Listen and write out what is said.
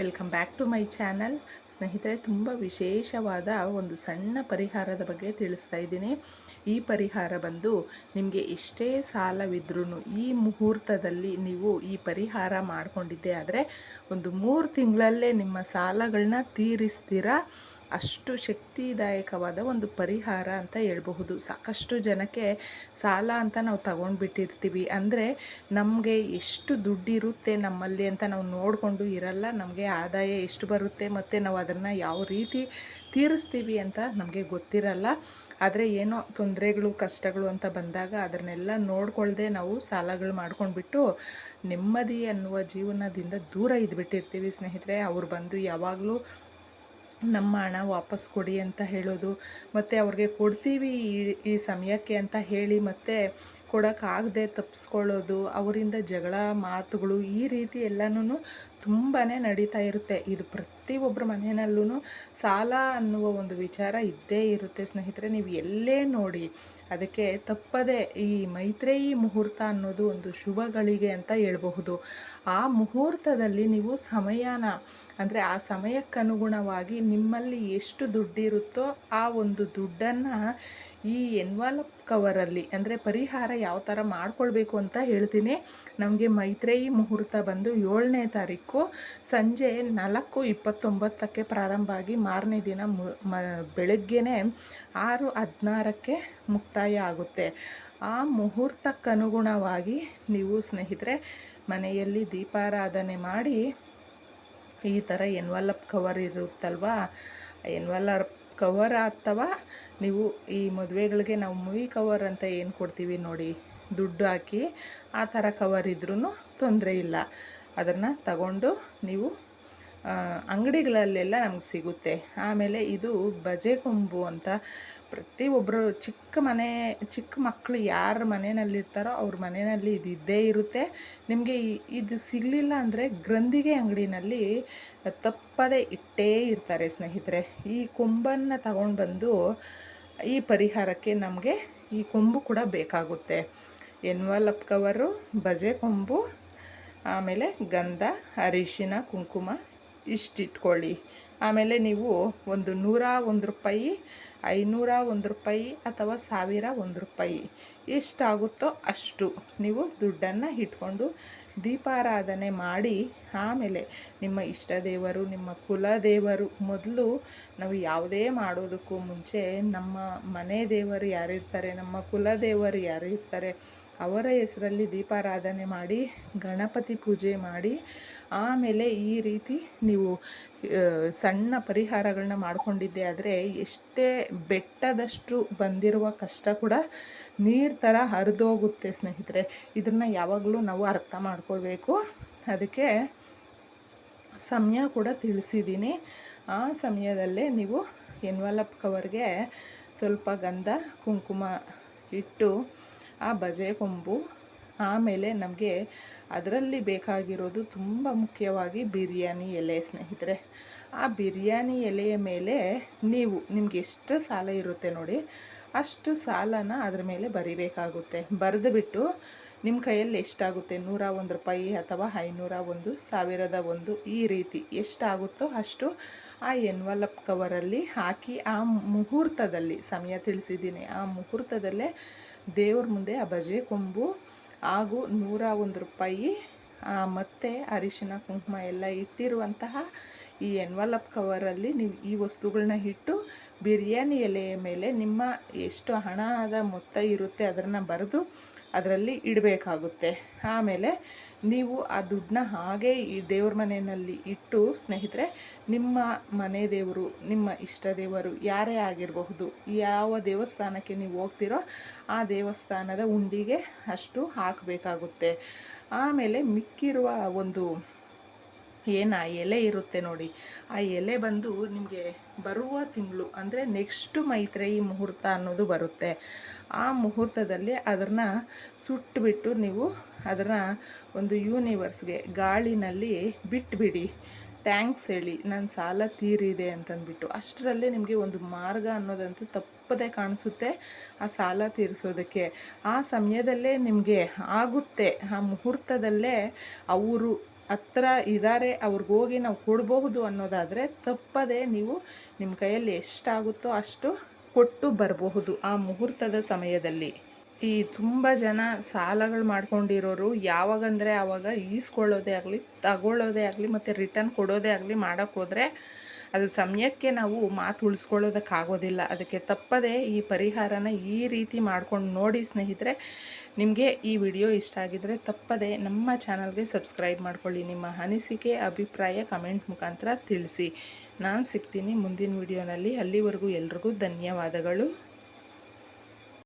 Welcome back to my channel. ಸ್ನೇಹಿತರೆ, ತುಂಬ ವಿಶೇಷವಾದ ಒಂದು ಸಣ್ಣ ಪರಿಹಾರದ ಬಗ್ಗೆ ತಿಳಿಸ್ತಾ ಇದ್ದೀನಿ. ಈ ಪರಿಹಾರ ಬಂದು ನಿಮಗೆ ಎಷ್ಟೇ ಸಾಲವಿದ್ರೂ ಈ ಮುಹೂರ್ತದಲ್ಲಿ ನೀವು ಈ ಪರಿಹಾರ ಮಾಡಿಕೊಂಡಿದ್ದೆ ಆದರೆ ಒಂದು ಮೂರು ತಿಂಗಳಲ್ಲೇ ನಿಮ್ಮ ಸಾಲಗಳನ್ನ ತೀರಿಸ್ತೀರಾ? ಅಷ್ಟು ಶಕ್ತಿದಾಯಕವಾದ ಒಂದು ಪರಿಹಾರ ಅಂತ ಹೇಳ್ಬಹುದು. ಸಾಕಷ್ಟು ಜನಕ್ಕೆ ಸಾಲ ಅಂತ ನಾವು ತಗೊಂಡ್ಬಿಟ್ಟಿರ್ತೀವಿ. ಅಂದರೆ ನಮಗೆ ಎಷ್ಟು ದುಡ್ಡಿರುತ್ತೆ ನಮ್ಮಲ್ಲಿ ಅಂತ ನಾವು ನೋಡಿಕೊಂಡು ಇರಲ್ಲ. ನಮಗೆ ಆದಾಯ ಎಷ್ಟು ಬರುತ್ತೆ ಮತ್ತು ನಾವು ಅದನ್ನು ಯಾವ ರೀತಿ ತೀರಿಸ್ತೀವಿ ಅಂತ ನಮಗೆ ಗೊತ್ತಿರಲ್ಲ. ಆದರೆ ಏನೋ ತೊಂದರೆಗಳು, ಕಷ್ಟಗಳು ಅಂತ ಬಂದಾಗ ಅದನ್ನೆಲ್ಲ ನೋಡ್ಕೊಳ್ದೆ ನಾವು ಸಾಲಗಳು ಮಾಡ್ಕೊಂಡ್ಬಿಟ್ಟು ನೆಮ್ಮದಿ ಅನ್ನುವ ಜೀವನದಿಂದ ದೂರ ಇದ್ಬಿಟ್ಟಿರ್ತೀವಿ ಸ್ನೇಹಿತರೆ. ಅವ್ರು ಬಂದು ಯಾವಾಗಲೂ ನಮ್ಮ ಹಣ ವಾಪಸ್ ಕೊಡಿ ಅಂತ ಹೇಳೋದು, ಮತ್ತು ಅವ್ರಿಗೆ ಕೊಡ್ತೀವಿ ಈ ಈ ಸಮಯಕ್ಕೆ ಅಂತ ಹೇಳಿ ಮತ್ತೆ ಕೊಡೋಕ್ಕಾಗದೆ ತಪ್ಪಿಸ್ಕೊಳ್ಳೋದು ಅವರಿಂದ ಜಗಳ ಮಾತುಗಳು ಈ ರೀತಿ ಎಲ್ಲನೂ ತುಂಬಾ ನಡೀತಾ ಇರುತ್ತೆ. ಇದು ಪ್ರತಿಯೊಬ್ಬರ ಮನೆಯಲ್ಲೂ ಸಾಲ ಅನ್ನುವ ಒಂದು ವಿಚಾರ ಇದ್ದೇ ಇರುತ್ತೆ. ಸ್ನೇಹಿತರೆ, ನೀವು ಎಲ್ಲೇ ನೋಡಿ, ಅದಕ್ಕೆ ತಪ್ಪದೆ ಈ ಮೈತ್ರೇಯಿ ಮುಹೂರ್ತ ಅನ್ನೋದು ಒಂದು ಶುಭಗಳಿಗೆ ಅಂತ ಹೇಳಬಹುದು. ಆ ಮುಹೂರ್ತದಲ್ಲಿ ನೀವು ಸಮಯನ, ಅಂದರೆ ಆ ಸಮಯಕ್ಕನುಗುಣವಾಗಿ ನಿಮ್ಮಲ್ಲಿ ಎಷ್ಟು ದುಡ್ಡಿರುತ್ತೋ ಆ ಒಂದು ದುಡ್ಡನ್ನು ಈ ಎನ್ವಾಲಪ್ ಕವರಲ್ಲಿ ಅಂದರೆ ಪರಿಹಾರ ಯಾವ ಥರ ಮಾಡಿಕೊಳ್ಬೇಕು ಅಂತ ಹೇಳ್ತೀನಿ. ನಮಗೆ ಮೈತ್ರೇಯಿ ಮುಹೂರ್ತ ಬಂದು ಏಳನೇ ತಾರೀಕು ಸಂಜೆ ನಾಲ್ಕು ಇಪ್ಪತ್ತೊಂಬತ್ತಕ್ಕೆ ಪ್ರಾರಂಭ ಆಗಿ ಮಾರನೇ ದಿನ ಮ ಬೆಳಗ್ಗೆನೇ ಆರು ಹದಿನಾರಕ್ಕೆ ಮುಕ್ತಾಯ ಆಗುತ್ತೆ. ಆ ಮುಹೂರ್ತಕ್ಕನುಗುಣವಾಗಿ ನೀವು ಸ್ನೇಹಿತರೆ, ಮನೆಯಲ್ಲಿ ದೀಪಾರಾಧನೆ ಮಾಡಿ ಈ ಥರ ಎನ್ವಲಪ್ ಕವರ್ ಇರುತ್ತಲ್ವಾ? ಎನ್ವಲಪ್ ಕವರ್ ಅಥವಾ ನೀವು ಈ ಮದುವೆಗಳಿಗೆ ನಾವು ಮೂವಿ ಕವರ್ ಅಂತ ಏನು ಕೊಡ್ತೀವಿ ನೋಡಿ? ದುಡ್ಡು ಹಾಕಿ ಆ ಥರ ಕವರ್ ಇದ್ರೂ ತೊಂದರೆ ಇಲ್ಲ. ಅದನ್ನು ತಗೊಂಡು ನೀವು ಅಂಗಡಿಗಳಲ್ಲೆಲ್ಲ ನಮ್ಗೆ ಸಿಗುತ್ತೆ. ಆಮೇಲೆ ಇದು ಬಜೆ ಕೊಂಬು ಅಂತ ಪ್ರತಿಯೊಬ್ಬರು ಚಿಕ್ಕ ಮನೆ, ಚಿಕ್ಕ ಮಕ್ಕಳು ಯಾರ ಮನೆಯಲ್ಲಿರ್ತಾರೋ ಅವ್ರ ಮನೆಯಲ್ಲಿ ಇದು ಇದ್ದೇ ಇರುತ್ತೆ. ನಿಮಗೆ ಇದು ಸಿಗಲಿಲ್ಲ ಅಂದರೆ ಗ್ರಂಥಿಗೆ ಅಂಗಡಿನಲ್ಲಿ ತಪ್ಪದೇ ಇಟ್ಟೇ ಇರ್ತಾರೆ ಸ್ನೇಹಿತರೆ. ಈ ಕೊಂಬನ್ನು ತಗೊಂಡು ಬಂದು ಈ ಪರಿಹಾರಕ್ಕೆ ನಮಗೆ ಈ ಕೊಂಬು ಕೂಡ ಬೇಕಾಗುತ್ತೆ. ಎನ್ವಲಪ್ ಕವರು ಬಜೆ ಕೊಂಬು, ಆಮೇಲೆ ಗಂಧ, ಅರಿಶಿನ, ಕುಂಕುಮ ಇಷ್ಟಿಟ್ಕೊಳ್ಳಿ. ಆಮೇಲೆ ನೀವು ಒಂದು ನೂರ ಒಂದು ರೂಪಾಯಿ, ಐನೂರ ಒಂದು ರೂಪಾಯಿ ಅಥವಾ ಸಾವಿರ ಒಂದು ರೂಪಾಯಿ ಎಷ್ಟಾಗುತ್ತೋ ಅಷ್ಟು ನೀವು ದುಡ್ಡನ್ನು ಇಟ್ಕೊಂಡು ದೀಪಾರಾಧನೆ ಮಾಡಿ, ಆಮೇಲೆ ನಿಮ್ಮ ಇಷ್ಟ ದೇವರು, ನಿಮ್ಮ ಕುಲದೇವರು ಮೊದಲು ನಾವು ಯಾವುದೇ ಮಾಡೋದಕ್ಕೂ ಮುಂಚೆ ನಮ್ಮ ಮನೆ ದೇವರು ಯಾರಿರ್ತಾರೆ, ನಮ್ಮ ಕುಲದೇವರು ಯಾರು ಇರ್ತಾರೆ ಅವರ ಹೆಸರಲ್ಲಿ ದೀಪಾರಾಧನೆ ಮಾಡಿ, ಗಣಪತಿ ಪೂಜೆ ಮಾಡಿ, ಆಮೇಲೆ ಈ ರೀತಿ ನೀವು ಸಣ್ಣ ಪರಿಹಾರಗಳನ್ನ ಮಾಡ್ಕೊಂಡಿದ್ದೆ. ಆದರೆ ಎಷ್ಟೇ ಬೆಟ್ಟದಷ್ಟು ಬಂದಿರುವ ಕಷ್ಟ ಕೂಡ ನೀರು ಥರ ಹರಿದೋಗುತ್ತೆ ಸ್ನೇಹಿತರೆ. ಇದನ್ನು ಯಾವಾಗಲೂ ನಾವು ಅರ್ಥ ಮಾಡ್ಕೊಳ್ಬೇಕು. ಅದಕ್ಕೆ ಸಮಯ ಕೂಡ ತಿಳಿಸಿದ್ದೀನಿ. ಆ ಸಮಯದಲ್ಲೇ ನೀವು ಎನ್ವಲಪ್ ಕವರ್ಗೆ ಸ್ವಲ್ಪ ಗಂಧ, ಕುಂಕುಮ ಇಟ್ಟು ಆ ಬಜೆ ಕೊಂಬು ಆಮೇಲೆ ನಮಗೆ ಅದರಲ್ಲಿ ಬೇಕಾಗಿರೋದು ತುಂಬ ಮುಖ್ಯವಾಗಿ ಬಿರಿಯಾನಿ ಎಲೆ ಸ್ನೇಹಿತರೆ. ಆ ಬಿರಿಯಾನಿ ಎಲೆಯ ಮೇಲೆ ನೀವು ನಿಮ್ಗೆ ಎಷ್ಟು ಸಾಲ ಇರುತ್ತೆ ನೋಡಿ, ಅಷ್ಟು ಸಾಲನ ಅದ್ರ ಮೇಲೆ ಬರಿಬೇಕಾಗುತ್ತೆ. ಬರೆದುಬಿಟ್ಟು ನಿಮ್ಮ ಕೈಯಲ್ಲಿ ಎಷ್ಟಾಗುತ್ತೆ? ನೂರ ಒಂದು ರೂಪಾಯಿ ಅಥವಾ ಐನೂರ ಒಂದು, ಸಾವಿರದ ಒಂದು, ಈ ರೀತಿ ಎಷ್ಟಾಗುತ್ತೋ ಅಷ್ಟು ಆ ಎನ್ವಲಪ್ ಕವರಲ್ಲಿ ಹಾಕಿ ಆ ಮುಹೂರ್ತದಲ್ಲಿ, ಸಮಯ ತಿಳಿಸಿದ್ದೀನಿ, ಆ ಮುಹೂರ್ತದಲ್ಲೇ ದೇವ್ರ ಮುಂದೆ ಆ ಬಜೆ ಕೊಂಬು ಹಾಗೂ ನೂರ ಒಂದು ರೂಪಾಯಿ ಮತ್ತು ಅರಿಶಿನ, ಕುಂಕುಮ ಎಲ್ಲ ಇಟ್ಟಿರುವಂತಹ ಈ ಎನ್ವಲಪ್ ಕವರಲ್ಲಿ ನೀವು ಈ ವಸ್ತುಗಳನ್ನ ಇಟ್ಟು ಬಿರಿಯಾನಿ ಎಲೆಯ ಮೇಲೆ ನಿಮ್ಮ ಎಷ್ಟು ಹಣದ ಮೊತ್ತ ಇರುತ್ತೆ ಅದನ್ನು ಬರೆದು ಅದರಲ್ಲಿ ಇಡಬೇಕಾಗುತ್ತೆ. ಆಮೇಲೆ ನೀವು ಆ ದುಡ್ಡನ್ನ ಹಾಗೆ ಈ ದೇವ್ರ ಮನೆಯಲ್ಲಿ ಇಟ್ಟು, ಸ್ನೇಹಿತರೆ, ನಿಮ್ಮ ಮನೆ ದೇವರು, ನಿಮ್ಮ ಇಷ್ಟ ದೇವರು ಯಾರೇ ಆಗಿರಬಹುದು, ಯಾವ ದೇವಸ್ಥಾನಕ್ಕೆ ನೀವು ಹೋಗ್ತಿರೋ ಆ ದೇವಸ್ಥಾನದ ಉಂಡಿಗೆ ಅಷ್ಟು ಹಾಕಬೇಕಾಗುತ್ತೆ. ಆಮೇಲೆ ಮಿಕ್ಕಿರುವ ಒಂದು ಏನು ಆ ಎಲೆ ಇರುತ್ತೆ ನೋಡಿ, ಆ ಎಲೆ ಬಂದು ನಿಮಗೆ ಬರುವ ತಿಂಗಳು, ಅಂದರೆ ನೆಕ್ಸ್ಟು ಈ ಮುಹೂರ್ತ ಅನ್ನೋದು ಬರುತ್ತೆ. ಆ ಮುಹೂರ್ತದಲ್ಲಿ ಅದನ್ನು ಸುಟ್ಟುಬಿಟ್ಟು ನೀವು ಅದನ್ನು ಒಂದು ಯೂನಿವರ್ಸ್ಗೆ ಗಾಳಿನಲ್ಲಿ ಬಿಟ್ಬಿಡಿ ಥ್ಯಾಂಕ್ಸ್ ಹೇಳಿ ನನ್ನ ಸಾಲ ತೀರಿದೆ ಅಂತಂದ್ಬಿಟ್ಟು. ಅಷ್ಟರಲ್ಲೇ ನಿಮಗೆ ಒಂದು ಮಾರ್ಗ ಅನ್ನೋದಂತೂ ತಪ್ಪದೇ ಕಾಣಿಸುತ್ತೆ ಆ ಸಾಲ ತೀರಿಸೋದಕ್ಕೆ. ಆ ಸಮಯದಲ್ಲೇ ನಿಮಗೆ ಆಗುತ್ತೆ, ಆ ಮುಹೂರ್ತದಲ್ಲೇ ಅವರು ಹತ್ರ ಇದ್ದಾರೆ ಅವ್ರಿಗೆ ಹೋಗಿ ನಾವು ಕೊಡಬಹುದು ಅನ್ನೋದಾದರೆ ತಪ್ಪದೇ ನೀವು ನಿಮ್ಮ ಕೈಯಲ್ಲಿ ಎಷ್ಟಾಗುತ್ತೋ ಅಷ್ಟು ಕೊಟ್ಟು ಬರಬಹುದು ಆ ಮುಹೂರ್ತದ ಸಮಯದಲ್ಲಿ. ಈ ತುಂಬ ಜನ ಸಾಲಗಳು ಮಾಡ್ಕೊಂಡಿರೋರು ಯಾವಾಗಂದರೆ ಆವಾಗ ಈಸ್ಕೊಳ್ಳೋದೇ ಆಗಲಿ, ತಗೊಳ್ಳೋದೇ ಆಗಲಿ ಮತ್ತು ರಿಟರ್ನ್ ಕೊಡೋದೇ ಆಗಲಿ ಮಾಡೋಕ್ಕೋದ್ರೆ ಅದು ಸಮಯಕ್ಕೆ ನಾವು ಮಾತು ಉಳಿಸ್ಕೊಳ್ಳೋದಕ್ಕಾಗೋದಿಲ್ಲ. ಅದಕ್ಕೆ ತಪ್ಪದೇ ಈ ಪರಿಹಾರನ ಈ ರೀತಿ ಮಾಡ್ಕೊಂಡು ನೋಡಿ ಸ್ನೇಹಿತರೆ, ನಿಮಗೆ ಈ ವಿಡಿಯೋ ಇಷ್ಟ ಆಗಿದರೆ ತಪ್ಪದೇ ನಮ್ಮ ಚಾನಲ್ಗೆ ಸಬ್ಸ್ಕ್ರೈಬ್ ಮಾಡ್ಕೊಳ್ಳಿ. ನಿಮ್ಮ ಅನಿಸಿಕೆ, ಅಭಿಪ್ರಾಯ ಕಮೆಂಟ್ ಮುಖಾಂತರ ತಿಳಿಸಿ. ನಾನು ಸಿಗ್ತೀನಿ ಮುಂದಿನ ವಿಡಿಯೋನಲ್ಲಿ. ಅಲ್ಲಿವರೆಗೂ ಎಲ್ರಿಗೂ ಧನ್ಯವಾದಗಳು.